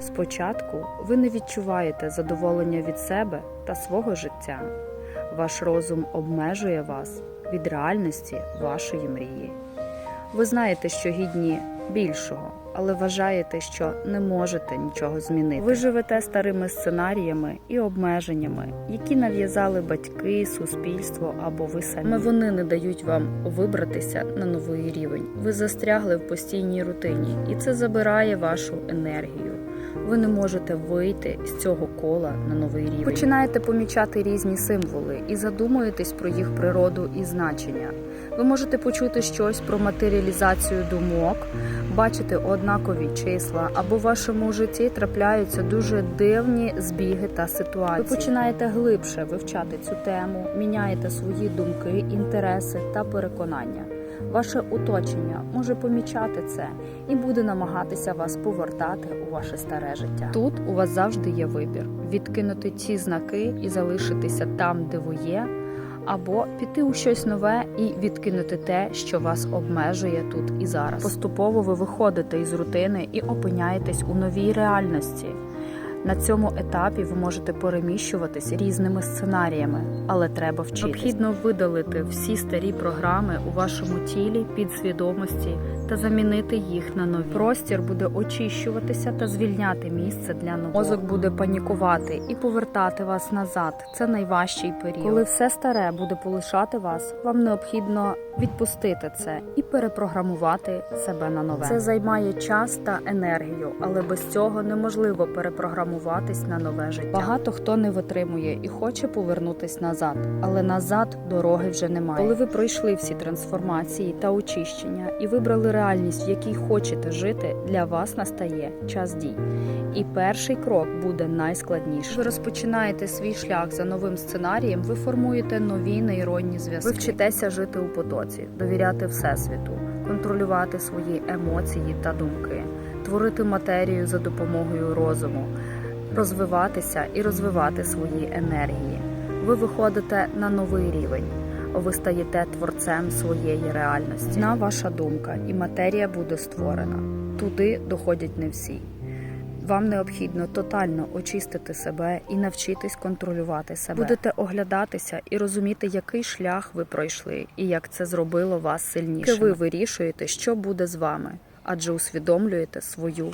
Спочатку ви не відчуваєте задоволення від себе та свого життя. Ваш розум обмежує вас від реальності вашої мрії. Ви знаєте, що гідні більшого, але вважаєте, що не можете нічого змінити. Ви живете старими сценаріями і обмеженнями, які нав'язали батьки, суспільство або ви самі. Саме Вони не дають вам вибратися на новий рівень. Ви застрягли в постійній рутині, і це забирає вашу енергію. Ви не можете вийти з цього кола на новий рівень. Починаєте помічати різні символи і задумуєтесь про їх природу і значення. Ви можете почути щось про матеріалізацію думок, бачити однакові числа, або в вашому житті трапляються дуже дивні збіги та ситуації. Ви починаєте глибше вивчати цю тему, міняєте свої думки, інтереси та переконання. Ваше оточення може помічати це і буде намагатися вас повертати у ваше старе життя. Тут у вас завжди є вибір: відкинути ці знаки і залишитися там, де ви є, або піти у щось нове і відкинути те, що вас обмежує тут і зараз. Поступово ви виходите із рутини і опиняєтесь у новій реальності. На цьому етапі ви можете переміщуватись різними сценаріями, але треба вчитись. Необхідно видалити всі старі програми у вашому тілі, підсвідомості та замінити їх на нові. Простір буде очищуватися та звільняти місце для нового. Мозок буде панікувати і повертати вас назад. Це найважчий період. Коли все старе буде полишати вас, вам необхідно відпустити це і перепрограмувати себе на нове. Це займає час та енергію, але без цього неможливо перепрограмуватись на нове життя. Багато хто не витримує і хоче повернутись назад, але назад дороги вже немає. Коли ви пройшли всі трансформації та очищення і вибрали реальність, в якій хочете жити, для вас настає час дій. І перший крок буде найскладніший. Ви розпочинаєте свій шлях за новим сценарієм. Ви формуєте нові нейронні зв'язки. Ви вчитеся жити у потоці, довіряти всесвіту, контролювати свої емоції та думки, творити матерію за допомогою розуму, розвиватися і розвивати свої енергії. Ви виходите на новий рівень. Ви стаєте творцем своєї реальності. Одна ваша думка, і матерія буде створена. Туди доходять не всі. Вам необхідно тотально очистити себе і навчитись контролювати себе. Будете оглядатися і розуміти, який шлях ви пройшли, і як це зробило вас сильнішими. Ви вирішуєте, що буде з вами, адже усвідомлюєте свою